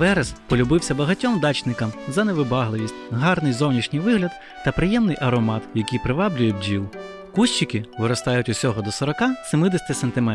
Верес полюбився багатьом дачникам за невибагливість, гарний зовнішній вигляд та приємний аромат, який приваблює бджіл. Кущики виростають усього до 40-70 см,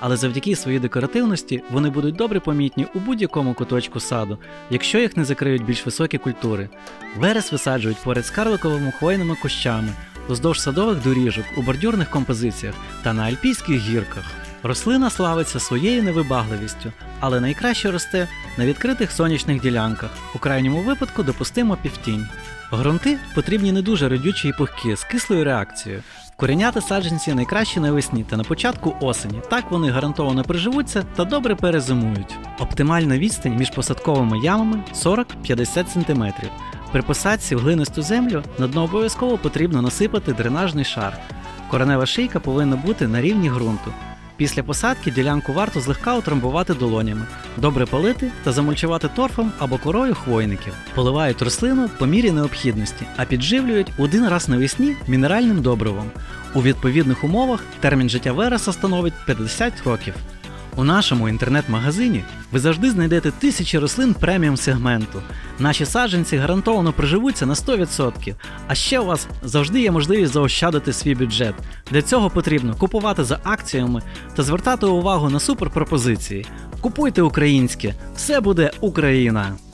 але завдяки своїй декоративності вони будуть добре помітні у будь-якому куточку саду, якщо їх не закриють більш високі культури. Верес висаджують поряд з карликовими хвойними кущами, уздовж садових доріжок, у бордюрних композиціях та на альпійських гірках. Рослина славиться своєю невибагливістю, але найкраще росте на відкритих сонячних ділянках. У крайньому випадку допустимо півтінь. Грунти потрібні не дуже родючі і пухкі з кислою реакцією. Вкоріняти саджанці найкраще навесні та на початку осені. Так вони гарантовано приживуться та добре перезимують. Оптимальна відстань між посадковими ямами 40-50 см. При посадці в глинисту землю на дно обов'язково потрібно насипати дренажний шар. Коренева шийка повинна бути на рівні ґрунту. Після посадки ділянку варто злегка утрамбувати долонями, добре полити та замульчувати торфом або корою хвойників. Поливають рослину по мірі необхідності, а підживлюють один раз навесні мінеральним добривом. У відповідних умовах термін життя вереса становить 50 років. У нашому інтернет-магазині ви завжди знайдете тисячі рослин преміум сегменту. Наші саджанці гарантовано приживуться на 100%. А ще у вас завжди є можливість заощадити свій бюджет. Для цього потрібно купувати за акціями та звертати увагу на суперпропозиції. Купуйте українське, все буде Україна!